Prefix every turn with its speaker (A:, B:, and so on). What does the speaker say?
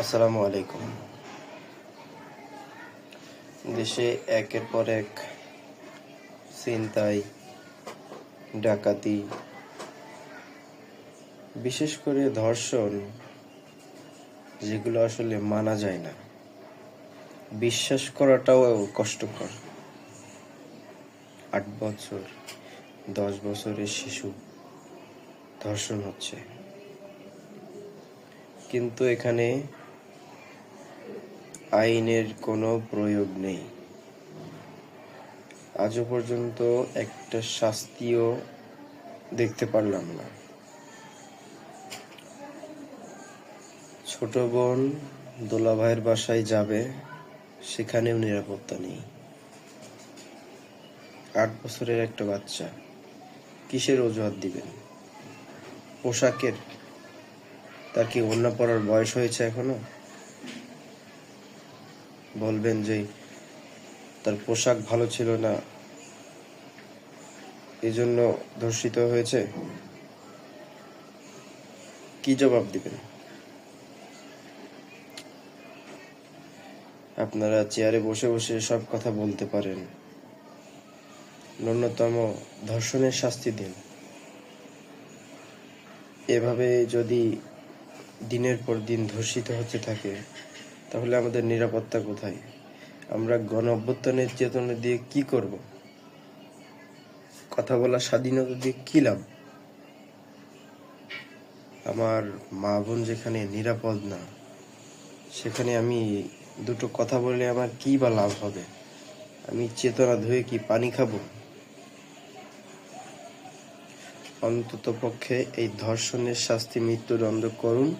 A: আসসালামু আলাইকুম। দেশে একের পর এক ছিনতাই, ডাকাতি, বিশেষ করে ধর্ষণ, যেগুলো আসলে মানা যায় না। বিশ্বাস করাটাও কষ্টকর। আট বছর, দশ বছরের শিশু ধর্ষণ হচ্ছে। কিন্তু এখানে আইনের কোনো প্রয়োগ নেই। আজও পর্যন্ত একটা শাস্তিও দেখতে পারলাম না। ছোট বোন দোলা ভাইয়ের বাসায় যাবে, সেখানেও নিরাপত্তা নেই। আট বছরের একটা বাচ্চা, কিসের অজুহাত দিবেন? পোশাকের? তার কি অন্য পড়ার বয়স হয়েছে এখনও? বলবেন যে তার পোশাক ভালো ছিল না। এই জন্য ধর্ষিত হয়েছে। কি জবাব দিবেন? আপনারা চেয়ারে বসে বসে সব কথা বলতে পারেন। ন্যূনতম ধর্ষণের শাস্তি দিন। এভাবে যদি দিনের পর দিন ধর্ষিত হতে থাকে তাহলে আমাদের নিরাপত্তা কোথায়? আমরা গণ অভ্যুত্থানের চেতনা দিয়ে কি করব? কথা বলার স্বাধীনতা দিয়ে কি লাভ? আমার মা বোন যেখানে নিরাপদ না, সেখানে আমি দুটো কথা বললে আমার কি বা লাভ হবে? আমি চেতনা ধুয়ে কি পানি খাব? অন্তত পক্ষে এই ধর্ষণের শাস্তি মৃত্যুদণ্ড করুন।